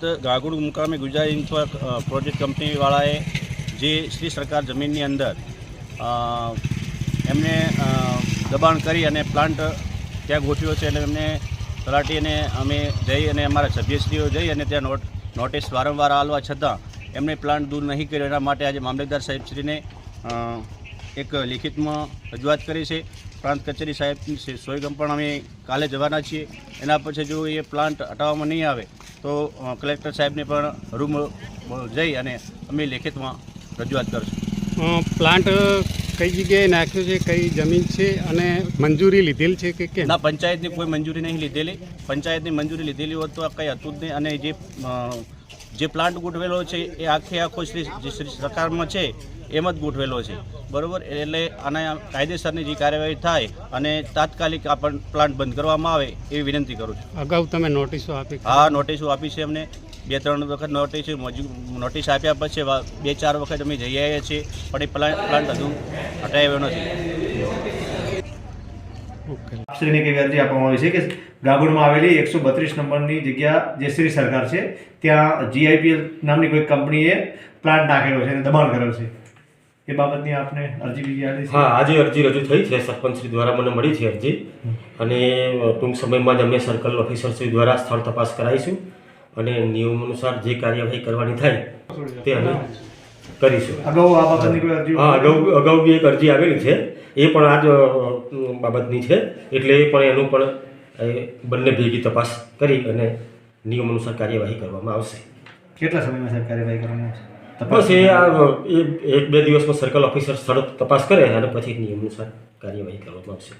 ગાગુડ મુકામે Gujarat infra project કંપનીવાળાએ જે શ્રી સરકાર જમીનની અંદર એમને દબાણ કરી અને પ્લાન્ટ ત્યાં ગોઠવ્યો છે અને એમને તલાટીને અમે જઈ અને અમારા સભ્યશ્રીઓ જઈ અને ત્યાં નોટ, નોટિસ વારંવાર આલવા છતાં એમણે પ્લાન્ટ દૂર નહીં કર્યો. એના માટે આજે મામલતદાર સાહેબશ્રીને એક લિખિતમાં રજૂઆત કરી છે. પ્રાંત કચેરી સાહેબ સોયગમ પણ અમે કાલે જવાના છીએ. એના પછી જો એ પ્લાન્ટ હટાવવામાં નહીં આવે તો કલેક્ટર સાહેબને પણ રૂમ જઈ અને અમે લેખિતમાં રજૂઆત કરશું. પ્લાન્ટ કઈ જગ્યાએ નાખ્યો છે કઈ જમીન છે અને મંજૂરી લીધેલ છે કે કેમ? ના પંચાયતની કોઈ મંજૂરી નહીં લીધેલી. પંચાયતની મંજૂરી લીધેલી હોત તો કંઈ હતું જ નહીં અને જે જે પ્લાન્ટ ગોઠવેલો છે એ આખે આખો શ્રી શ્રી સરકારમાં છે એમ જ ગોઠવેલો છે. બરાબર? એટલે આના કાયદેસરની જે કાર્યવાહી થાય અને તાત્કાલિક આ પ્લાન્ટ બંધ કરવામાં આવે એવી વિનંતી કરું છું. અગાઉ તમે નોટિસો આપી હા નોટિસો આપી છે અમને. બે ત્રણ વખત નોટિસ નોટિસ આપ્યા પછી બે ચાર વખત અમે જઈ આવ્યા છીએ પણ એ પ્લાન્ટ પ્લાન્ટ હજુ હટાવ્યો નથી. આપશ્રીને કેવી અરજી આપવામાં આવી છે કે ગાગુડમાં આવેલી એકસો બત્રીસ નંબરની જગ્યા જે શ્રી સરકાર છે ત્યાં જીઆઈપીએલ નામની કોઈ કંપનીએ પ્લાન્ટ નાખેલો છે અને દબાણ કરેલ છે. એ બાબતની આપને અરજી બીજી આવી હા આજે અરજી રજૂ થઈ છે. સરપંચશ્રી દ્વારા મને મળી છે અરજી. અને ટૂંક સમયમાં જ અમે સર્કલ ઓફિસરશ્રી દ્વારા સ્થળ તપાસ કરાવીશું અને નિયમ અનુસાર જે કાર્યવાહી કરવાની થાય તે અમે કરીશું. અગાઉ આ બાબતની કોઈ અરજી હા અગાઉ અગાઉ બી એક અરજી આવેલી છે. એ પણ આ જ બાબતની છે. એટલે એ પણ એનું પણ બંને ભેગી તપાસ કરી અને નિયમ અનુસાર કાર્યવાહી કરવામાં આવશે. કેટલા સમયમાં સાહેબ કાર્યવાહી કરવામાં આવશે? બસ એ આ એક બે દિવસમાં સર્કલ ઓફિસર સ્થળ તપાસ કરે અને પછી નિયમ અનુસાર કાર્યવાહી કરવામાં આવશે.